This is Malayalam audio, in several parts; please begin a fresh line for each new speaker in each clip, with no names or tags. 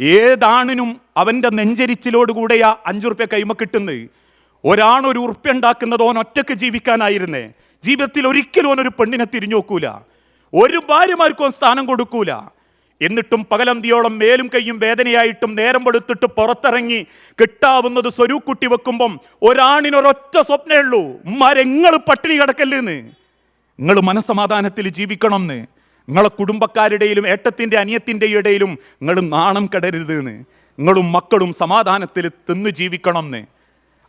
ഏതാണിനും അവന്റെ നെഞ്ചരിച്ചിലോടുകൂടെയാ അഞ്ചു റുപ്യ കൈമ കിട്ടുന്നത്. ഒരാണൊരു ഒരു ഉറുപ്പ്യ ഉണ്ടാക്കുന്നത് ഓൻ ഒറ്റയ്ക്ക് ജീവിക്കാനായിരുന്നേ. ജീവിതത്തിൽ ഒരിക്കലും ഓൻ ഒരു പെണ്ണിനെ തിരിഞ്ഞു നോക്കൂല ഒരു ഭാര്യമാർക്കും ഓൻ സ്ഥാനം കൊടുക്കൂല. എന്നിട്ടും പകലന്തിയോളം മേലും കൈയും വേദനയായിട്ടും നേരം വെളുത്തിട്ട് പുറത്തിറങ്ങി കിട്ടാവുന്നത് സ്വരൂക്കുട്ടി വെക്കുമ്പം ഒരാണിനൊരൊറ്റ സ്വപ്നമേ ഉള്ളൂ. ഉമ്മാരെങ്ങൾ പട്ടിണി കിടക്കല്ലേന്ന്. നിങ്ങൾ മനസമാധാനത്തിൽ ജീവിക്കണം എന്ന് നിങ്ങളെ കുടുംബക്കാരുടെയിലും ഏട്ടത്തിന്റെ അനിയത്തിന്റെ ഇടയിലും നിങ്ങൾ നാണം കെടരുത് എന്ന് നിങ്ങളും മക്കളും സമാധാനത്തിൽ തിന്ന് ജീവിക്കണം എന്ന്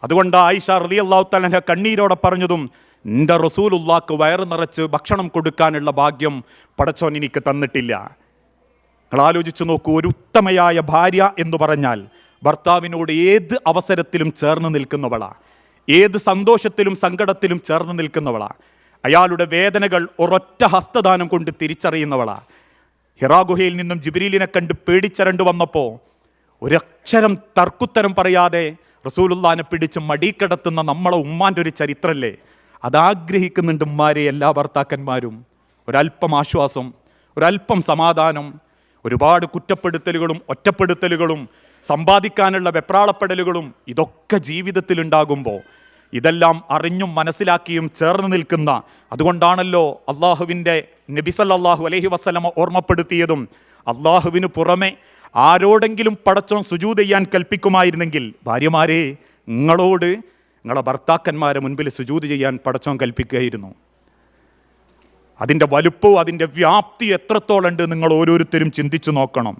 അതുകൊണ്ട് ആയിഷ റലി അള്ളാഹു തലഹ കണ്ണീരോടെ പറഞ്ഞതും എന്റെ റസൂലുള്ളാക്ക് വയറ് നിറച്ച് ഭക്ഷണം കൊടുക്കാനുള്ള ഭാഗ്യം പടച്ചോൻ എനിക്ക് തന്നിട്ടില്ല. നിങ്ങൾ ആലോചിച്ചു നോക്കൂ ഒരു ഉത്തമയായ ഭാര്യ എന്ന് പറഞ്ഞാൽ ഭർത്താവിനോട് ഏത് അവസരത്തിലും ചേർന്ന് നിൽക്കുന്നവളാ. ഏത് സന്തോഷത്തിലും സങ്കടത്തിലും ചേർന്ന് നിൽക്കുന്നവളാ. അയാളുടെ വേദനകൾ ഒരൊറ്റ ഹസ്തദാനം കൊണ്ട് തിരിച്ചറിയുന്നവളാ. ഹിറാഗുഹയിൽ നിന്നും ജിബിരിലിനെ കണ്ട് പേടിച്ചരണ്ടു വന്നപ്പോൾ ഒരക്ഷരം തർക്കുത്തരം പറയാതെ റസൂലുല്ലാനെ പിടിച്ച് മടിക്കിടത്തുന്ന നമ്മളെ ഉമ്മാന്റെ ഒരു ചരിത്രല്ലേ? അതാഗ്രഹിക്കുന്നുണ്ട് ഉമ്മാരെ എല്ലാ ഭർത്താക്കന്മാരും. ഒരല്പം ആശ്വാസം ഒരല്പം സമാധാനം ഒരുപാട് കുറ്റപ്പെടുത്തലുകളും ഒറ്റപ്പെടുത്തലുകളും സമ്പാദിക്കാനുള്ള വെപ്രാളപ്പെടലുകളും ഇതൊക്കെ ജീവിതത്തിൽ ഉണ്ടാകുമ്പോൾ ഇതെല്ലാം അറിഞ്ഞും മനസ്സിലാക്കിയും ചേർന്ന് നിൽക്കുന്ന അതുകൊണ്ടാണല്ലോ അള്ളാഹുവിന്റെ നബിസല്ലാഹു അലഹി വസ്ലമ ഓർമ്മപ്പെടുത്തിയതും അള്ളാഹുവിന് പുറമെ ആരോടെങ്കിലും പടച്ചോൻ സുജൂത് ചെയ്യാൻ കൽപ്പിക്കുമായിരുന്നെങ്കിൽ ഭാര്യമാരെ നിങ്ങളോട് നിങ്ങളെ ഭർത്താക്കന്മാരെ മുൻപിൽ സുജൂത് ചെയ്യാൻ പടച്ചോൻ കൽപ്പിക്കുകയായിരുന്നു. അതിന്റെ വലുപ്പവും അതിന്റെ വ്യാപ്തി എത്രത്തോളം ഉണ്ട് നിങ്ങൾ ഓരോരുത്തരും ചിന്തിച്ചു നോക്കണം.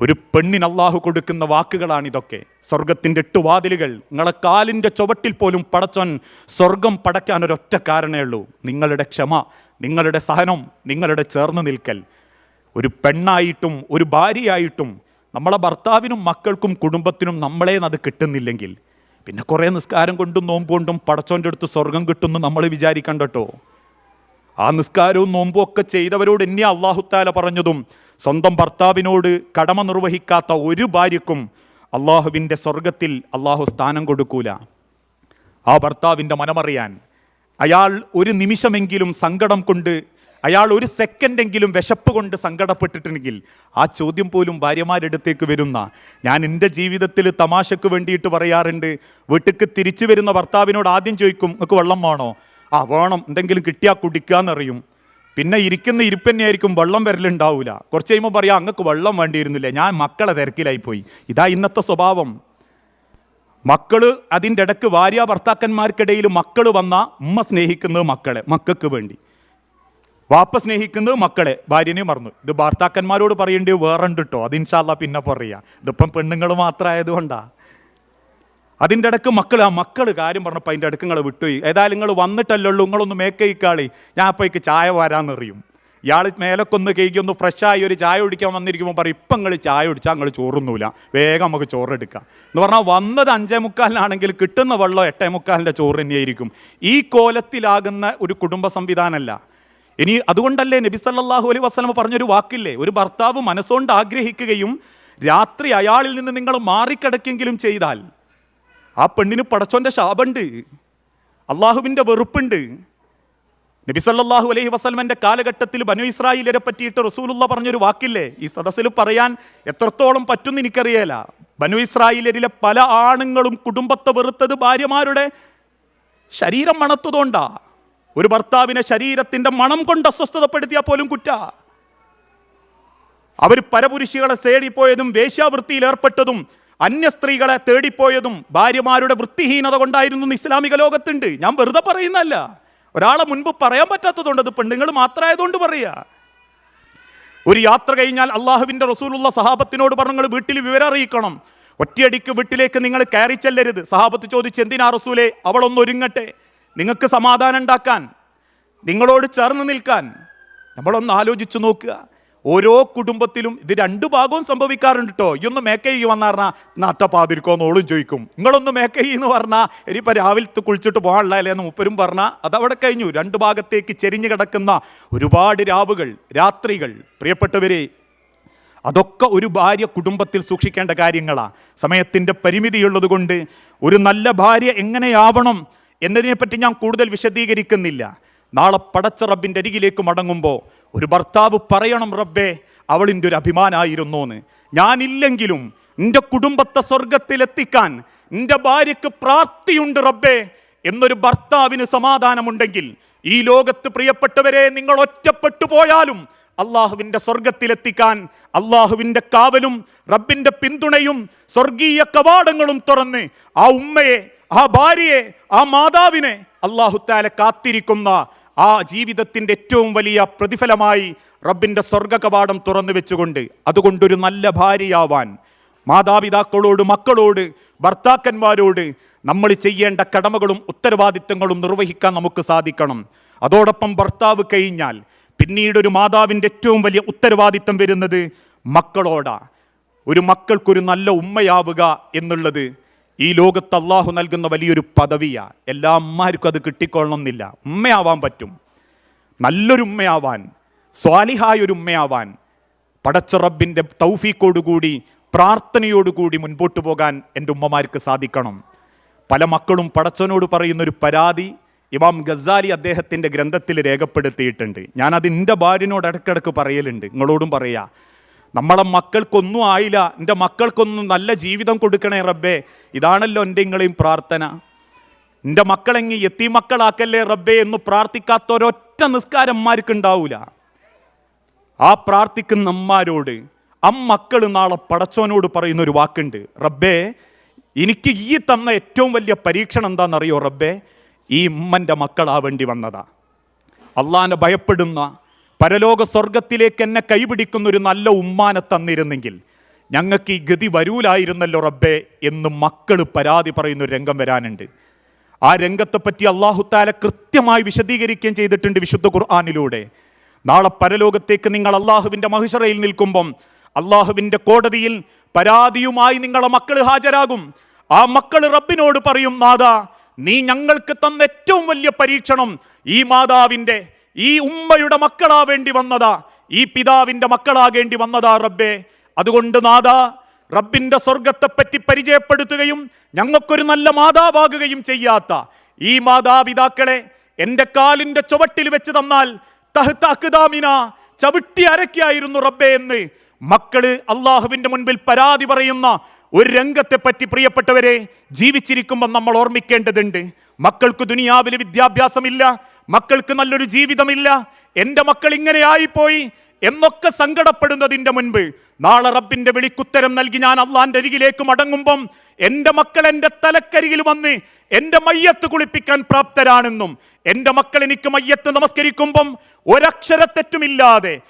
ഒരു പെണ്ണിന് അള്ളാഹു കൊടുക്കുന്ന വാക്കുകളാണ് ഇതൊക്കെ സ്വർഗത്തിന്റെ എട്ട് വാതിലുകൾ നിങ്ങളെ കാലിന്റെ ചുവട്ടിൽ പോലും പടച്ചോൻ സ്വർഗം പടയ്ക്കാൻ ഒരൊറ്റ കാരണമേ ഉള്ളൂ. നിങ്ങളുടെ ക്ഷമ നിങ്ങളുടെ സഹനം നിങ്ങളുടെ ചേർന്ന് നിൽക്കൽ. ഒരു പെണ്ണായിട്ടും ഒരു ഭാര്യയായിട്ടും നമ്മളെ ഭർത്താവിനും മക്കൾക്കും കുടുംബത്തിനും നമ്മളെ അത് കിട്ടുന്നില്ലെങ്കിൽ പിന്നെ കുറേ നിസ്കാരം കൊണ്ടും നോമ്പ് കൊണ്ടും പടച്ചോന്റെ അടുത്ത് സ്വർഗം കിട്ടുമെന്ന് നമ്മൾ വിചാരിക്കണ്ടട്ടോ ആ നിസ്കാരവും നോമ്പും ഒക്കെ ചെയ്തവരോട് എന്നെ അള്ളാഹുത്താല പറഞ്ഞതും സ്വന്തം ഭർത്താവിനോട് കടമ നിർവഹിക്കാത്ത ഒരു ഭാര്യക്കും അള്ളാഹുവിന്റെ സ്വർഗത്തിൽ അള്ളാഹു സ്ഥാനം കൊടുക്കൂല. ആ ഭർത്താവിന്റെ മനമറിയാൻ അയാൾ ഒരു നിമിഷമെങ്കിലും സങ്കടം കൊണ്ട് അയാൾ ഒരു സെക്കൻഡെങ്കിലും വിശപ്പ് കൊണ്ട് സങ്കടപ്പെട്ടിട്ടുണ്ടെങ്കിൽ ആ ചോദ്യം പോലും ഭാര്യമാരെടുത്തേക്ക് വരുന്ന. ഞാൻ എന്റെ ജീവിതത്തിൽ തമാശക്ക് വേണ്ടിയിട്ട് പറയാറുണ്ട് വീട്ടിക്ക് തിരിച്ചു വരുന്ന ഭർത്താവിനോട് ആദ്യം ചോദിക്കും നിങ്ങൾക്ക് വെള്ളം വേണോ? ആ വേണം. എന്തെങ്കിലും കിട്ടിയാൽ കുടിക്കാന്നറിയും. പിന്നെ ഇരിക്കുന്ന ഇരിപ്പ് തന്നെയായിരിക്കും വെള്ളം വരലുണ്ടാവില്ല കുറച്ച് കഴിയുമ്പോൾ പറയാം അങ്ങക്ക് വെള്ളം വേണ്ടിയിരുന്നില്ല ഞാൻ മക്കളെ തിരക്കിലായി പോയി ഇതാ ഇന്നത്തെ സ്വഭാവം. മക്കൾ അതിന്റെ ഇടയ്ക്ക് ഭാര്യ ഭർത്താക്കന്മാർക്കിടയിൽ മക്കൾ വന്ന ഉമ്മ സ്നേഹിക്കുന്നത് മക്കളെ മക്കൾക്ക് വേണ്ടി. വാപ്പ സ്നേഹിക്കുന്നത് മക്കളെ ഭാര്യനെ മറന്നു. ഇത് ഭർത്താക്കന്മാരോട് പറയേണ്ടി വേറെ ഉണ്ട് കേട്ടോ അത് ഇൻഷാല്ല പിന്നെ പറയുക ഇതിപ്പം പെണ്ണുങ്ങൾ മാത്രമായതുകൊണ്ടാ അതിന്റെ ഇടയ്ക്ക് മക്കൾ ആ മക്കൾ കാര്യം പറഞ്ഞപ്പോൾ അതിന്റെ ഇടയ്ക്ക് നിങ്ങൾ വിട്ടുപോയി. ഏതായാലും നിങ്ങൾ വന്നിട്ടല്ലോ നിങ്ങളൊന്ന് മേക്കയിക്കാളി ഞാൻ അപ്പോൾ എനിക്ക് ചായ വരാമെന്നറിയും ഇയാൾ മേലൊക്കെ ഒന്ന് കേക്ക് ഒന്ന് ഫ്രഷായി ഒരു ചായ കുടിക്കാൻ വന്നിരിക്കുമ്പോൾ പറയും ഇപ്പം നിങ്ങൾ ചായ കുടിച്ചാൽ നിങ്ങൾ ചോറൊന്നുമില്ല വേഗം നമുക്ക് ചോറെടുക്കാം എന്ന് പറഞ്ഞാൽ വന്നത് അഞ്ചേ മുക്കാലിനാണെങ്കിൽ കിട്ടുന്ന വെള്ളം എട്ടേ മുക്കാലിന്റെ ചോറ് തന്നെയായിരിക്കും. ഈ കോലത്തിലാകുന്ന ഒരു കുടുംബ സംവിധാനമല്ല ഇനി അതുകൊണ്ടല്ലേ നബി സല്ലല്ലാഹു അലൈഹി വസല്ലമ പറഞ്ഞൊരു വാക്കില്ലേ? ഒരു ഭർത്താവ് മനസ്സുകൊണ്ട് ആഗ്രഹിക്കുകയും രാത്രി അയാളിൽ നിന്ന് നിങ്ങൾ മാറിക്കിടക്കെങ്കിലും ചെയ്താൽ ആ പെണ്ണിന് പടച്ചോന്റെ ശാപുണ്ട്. അള്ളാഹുവിന്റെ വെറുപ്പുണ്ട്. നബിസല്ലാഹു അലൈഹി വസ്ലമന്റെ കാലഘട്ടത്തിൽ ബനു ഇസ്രായേലിനെ പറ്റിയിട്ട് റസൂലുള്ള പറഞ്ഞൊരു വാക്കില്ലേ? ഈ സദസ്സിൽ പറയാൻ എത്രത്തോളം പറ്റുമെന്ന് എനിക്കറിയേല. ബനു ഇസ്രായിലരിലെ പല ആണുങ്ങളും കുടുംബത്തെ വെറുത്തത് ഭാര്യമാരുടെ ശരീരം മണത്തതുകൊണ്ടാ ഒരു ഭർത്താവിനെ ശരീരത്തിന്റെ മണം കൊണ്ട് അസ്വസ്ഥതപ്പെടുത്തിയാൽ പോലും കുറ്റ. അവർ പരപുരുഷികളെ തേടിപ്പോയതും വേശ്യാവൃത്തിയിൽ ഏർപ്പെട്ടതും അന്യ സ്ത്രീകളെ തേടിപ്പോയതും ഭാര്യമാരുടെ വൃത്തിഹീനത കൊണ്ടായിരുന്നു ഇസ്ലാമിക ലോകത്തുണ്ട്. ഞാൻ വെറുതെ പറയുന്നല്ല ഒരാളെ മുൻപ് പറയാൻ പറ്റാത്തതുകൊണ്ട് അത് പെണ്ണുങ്ങൾ മാത്രമായതുകൊണ്ട് പറയുക ഒരു യാത്ര കഴിഞ്ഞാൽ അള്ളാഹുവിന്റെ റസൂലുള്ള സഹാബത്തിനോട് പറഞ്ഞു നിങ്ങൾ വീട്ടിൽ വിവരം അറിയിക്കണം. ഒറ്റയടിക്ക് വീട്ടിലേക്ക് നിങ്ങൾ കയറി ചെല്ലരുത്. സഹാബത്ത് ചോദിച്ച് എന്തിനാ റസൂലെ അവളൊന്നൊരുങ്ങട്ടെ നിങ്ങൾക്ക് സമാധാനം ഉണ്ടാക്കാൻ നിങ്ങളോട് ചേർന്ന് നിൽക്കാൻ നമ്മളൊന്ന് ആലോചിച്ചു നോക്കുക. ഓരോ കുടുംബത്തിലും ഇത് രണ്ടു ഭാഗവും സംഭവിക്കാറുണ്ട് കേട്ടോ ഈ ഒന്ന് മേക്ക എന്ന് പറഞ്ഞാൽ നാട്ടപ്പാതിരിക്കോന്ന് എന്നോളും ചോദിക്കും. നിങ്ങളൊന്ന് മേക്കൈ എന്ന് പറഞ്ഞാൽ ഇനിയിപ്പോൾ രാവിലത്തെ കുളിച്ചിട്ട് പോകാനുള്ള അല്ലേ? എന്ന് മുപ്പരും പറഞ്ഞാൽ അതവിടെ കഴിഞ്ഞു. രണ്ട് ഭാഗത്തേക്ക് ചെരിഞ്ഞു കിടക്കുന്ന ഒരുപാട് രാവുകൾ രാത്രികൾ പ്രിയപ്പെട്ടവരെ അതൊക്കെ ഒരു ഭാര്യ കുടുംബത്തിൽ സൂക്ഷിക്കേണ്ട കാര്യങ്ങളാണ് സമയത്തിന്റെ പരിമിതിയുള്ളത് കൊണ്ട് ഒരു നല്ല ഭാര്യ എങ്ങനെയാവണം എന്നതിനെപ്പറ്റി ഞാൻ കൂടുതൽ വിശദീകരിക്കുന്നില്ല. നാളെ പടച്ച റബ്ബിന്റെ അരികിലേക്ക് മടങ്ങുമ്പോൾ ഒരു ഭർത്താവ് പറയണം റബ്ബേ അവളിന്റെ ഒരു അഭിമാനമായിരുന്നു എന്ന് ഞാനില്ലെങ്കിലും എന്റെ കുടുംബത്തെ സ്വർഗത്തിലെത്തിക്കാൻ എന്റെ ഭാര്യയ്ക്ക് പ്രാപ്തിയുണ്ട് റബ്ബേ എന്നൊരു ഭർത്താവിന് സമാധാനമുണ്ടെങ്കിൽ ഈ ലോകത്ത് പ്രിയപ്പെട്ടവരെ നിങ്ങൾ ഒറ്റപ്പെട്ടു പോയാലും അള്ളാഹുവിന്റെ സ്വർഗത്തിലെത്തിക്കാൻ അള്ളാഹുവിന്റെ കാവലും റബ്ബിന്റെ പിന്തുണയും സ്വർഗീയ കവാടങ്ങളും തുറന്ന് ആ ഉമ്മയെ ആ ഭാര്യയെ ആ മാതാവിനെ അള്ളാഹുത്താല കാത്തിരിക്കുന്ന ആ ജീവിതത്തിന്റെ ഏറ്റവും വലിയ പ്രതിഫലമായി റബ്ബിന്റെ സ്വർഗ കവാടം തുറന്നു വെച്ചുകൊണ്ട് അതുകൊണ്ടൊരു നല്ല ഭാര്യയാവാൻ മാതാപിതാക്കളോട് മക്കളോട് ഭർത്താക്കന്മാരോട് നമ്മൾ ചെയ്യേണ്ട കടമകളും ഉത്തരവാദിത്തങ്ങളും നിർവഹിക്കാൻ നമുക്ക് സാധിക്കണം. അതോടൊപ്പം ഭർത്താവ് കഴിഞ്ഞാൽ പിന്നീട് ഒരു മാതാവിന്റെ ഏറ്റവും വലിയ ഉത്തരവാദിത്തം വരുന്നത് മക്കളോടാ. ഒരു മക്കൾക്കൊരു നല്ല ഉമ്മയാവുക എന്നുള്ളത് ഈ ലോകത്ത് അള്ളാഹു നൽകുന്ന വലിയൊരു പദവിയാ. എല്ലാ അമ്മമാർക്കും അത് കിട്ടിക്കൊള്ളണമെന്നില്ല. ഉമ്മയാവാൻ പറ്റും. നല്ലൊരു ഉമ്മയാവാൻ സ്വാലിഹായ ഒരു ഉമ്മയാവാൻ പടച്ച റബ്ബിന്റെ തൗഫീക്കോടുകൂടി പ്രാർത്ഥനയോടുകൂടി മുൻപോട്ട് പോകാൻ എന്റെ ഉമ്മമാർക്ക് സാധിക്കണം. പല മക്കളും പടച്ചവനോട് പറയുന്നൊരു പരാതി ഇമാം ഗസാലി അദ്ദേഹത്തിന്റെ ഗ്രന്ഥത്തിൽ രേഖപ്പെടുത്തിയിട്ടുണ്ട്. ഞാൻ അത് എന്റെ ഭാര്യനോട് ഇടയ്ക്കിടയ്ക്ക് പറയലുണ്ട്. നിങ്ങളോടും പറയാ. നമ്മളെ മക്കൾക്കൊന്നും ആയില്ല. എന്റെ മക്കൾക്കൊന്നും നല്ല ജീവിതം കൊടുക്കണേ റബ്ബേ. ഇതാണല്ലോ എന്റെ നിങ്ങളെയും പ്രാർത്ഥന. എന്റെ മക്കളെങ്ങി എത്തി മക്കളാക്കല്ലേ റബ്ബേ എന്ന് പ്രാർത്ഥിക്കാത്ത ഒരൊറ്റ നിസ്കാരന്മാർക്ക് ഉണ്ടാവൂല ആ പ്രാർത്ഥിക്കുന്ന അമ്മാരോട് അമ്മക്കൾ നാളെ പടച്ചോനോട് പറയുന്ന ഒരു വാക്കുണ്ട്. റബ്ബേ എനിക്ക് ഈ തന്ന ഏറ്റവും വലിയ പരീക്ഷണം എന്താണെന്നറിയോ റബ്ബേ? ഈ ഉമ്മന്റെ മക്കളാവേണ്ടി വന്നതാ. അള്ളാനെ ഭയപ്പെടുന്ന പരലോക സ്വർഗത്തിലേക്ക് എന്നെ കൈപിടിക്കുന്ന ഒരു നല്ല ഉമ്മാനെ തന്നിരുന്നെങ്കിൽ ഞങ്ങൾക്ക് ഈ ഗതി വരൂലായിരുന്നല്ലോ റബ്ബേ എന്ന് മക്കൾ പരാതി പറയുന്ന ഒരു രംഗം വരാനുണ്ട്. ആ രംഗത്തെപ്പറ്റി അള്ളാഹുത്താല കൃത്യമായി വിശദീകരിക്കുകയും ചെയ്തിട്ടുണ്ട് വിശുദ്ധ ഖുർആാനിലൂടെ. നാളെ പരലോകത്തേക്ക് നിങ്ങൾ അള്ളാഹുവിന്റെ മഹിഷറയിൽ നിൽക്കുമ്പം അള്ളാഹുവിന്റെ കോടതിയിൽ പരാതിയുമായി നിങ്ങളെ മക്കൾ ഹാജരാകും. ആ മക്കൾ റബ്ബിനോട് പറയും നാദാ നീ ഞങ്ങൾക്ക് തന്ന ഏറ്റവും വലിയ പരീക്ഷണം ഈ മാതാവിന്റെ ഈ ഉമ്മയുടെ മക്കളാവേണ്ടി വന്നതാ. ഈ പിതാവിന്റെ മക്കളാകേണ്ടി വന്നതാ റബ്ബേ. അതുകൊണ്ട് നാദാ റബ്ബിന്റെ സ്വർഗത്തെപ്പറ്റി പരിചയപ്പെടുത്തുകയും ഞങ്ങൾക്കൊരു നല്ല മാതാവാകുകയും ചെയ്യാത്ത ഈ മാതാപിതാക്കളെ എന്റെ കാലിന്റെ ചുവട്ടിൽ വെച്ച് തന്നാൽ തഹ്താക്കുദാമിന ചവിട്ടി അരക്കായിരുന്നു റബ്ബേ എന്ന് മക്കൾ അള്ളാഹുവിന്റെ മുൻപിൽ പരാതി പറയുന്ന ഒരു രംഗത്തെ പറ്റി പ്രിയപ്പെട്ടവരെ ജീവിച്ചിരിക്കുമ്പോൾ നമ്മൾ ഓർമ്മിക്കേണ്ടതുണ്ട്. മക്കൾക്ക് ദുനിയാവിൽ വിദ്യാഭ്യാസമില്ല മക്കൾക്ക് നല്ലൊരു ജീവിതമില്ല. എന്റെ മക്കൾ ഇങ്ങനെ ആയിപ്പോയി എന്നൊക്കെ സങ്കടപ്പെടുന്നതിന്റെ മുൻപ് നാളെ റബ്ബിന്റെ വിളിക്കുത്തരം നൽകി ഞാൻ അള്ളാന്റെ അരികിലേക്ക് മടങ്ങുമ്പം എന്റെ മക്കൾ എന്റെ തലക്കരികിൽ വന്ന് എന്റെ മയ്യത്ത് കുളിപ്പിക്കാൻ പ്രാപ്തരാണെന്നും എന്റെ മക്കൾ എനിക്ക് മയ്യത്ത് നമസ്കരിക്കുമ്പം ഒരക്ഷരത്തെറ്റുമില്ലാതെ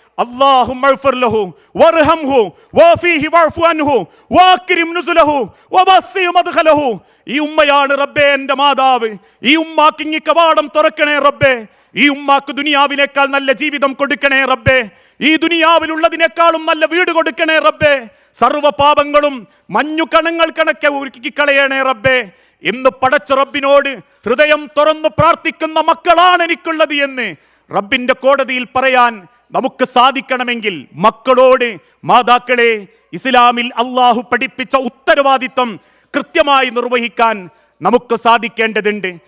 ഈ ഉമ്മയാണ് റബ്ബേ എന്റെ മാതാവ്. ഈ ഉമ്മാക്ക് ഇങ്ങി കവാടം തുറക്കണേ റബ്ബേ. ഈ ഉമ്മാക്ക് ദുനിയാവിനേക്കാൾ നല്ല ജീവിതം കൊടുക്കണേ റബ്ബേ. ഈ ദുനിയാവിലുള്ളതിനേക്കാളും നല്ല വീട് കൊടുക്കണേ റബ്ബേ. സർവ പാപങ്ങളും മഞ്ഞു കണങ്ങൾ കണക്കെ ഒരുക്കി കളയണേ റബ്ബേ. ഇന്ന് പടച്ച റബ്ബിനോട് ഹൃദയം തുറന്ന് പ്രാർത്ഥിക്കുന്ന മക്കളാണ് എനിക്കുള്ളത് എന്ന് റബ്ബിന്റെ കോടതിയിൽ പറയാൻ നമുക്ക് സാധിക്കണമെങ്കിൽ മക്കളോട് മാതാക്കളെ ഇസ്ലാമിൽ അള്ളാഹു പഠിപ്പിച്ച ഉത്തരവാദിത്വം കൃത്യമായി നിർവഹിക്കാൻ നമുക്ക് സാധിക്കേണ്ടതുണ്ട്.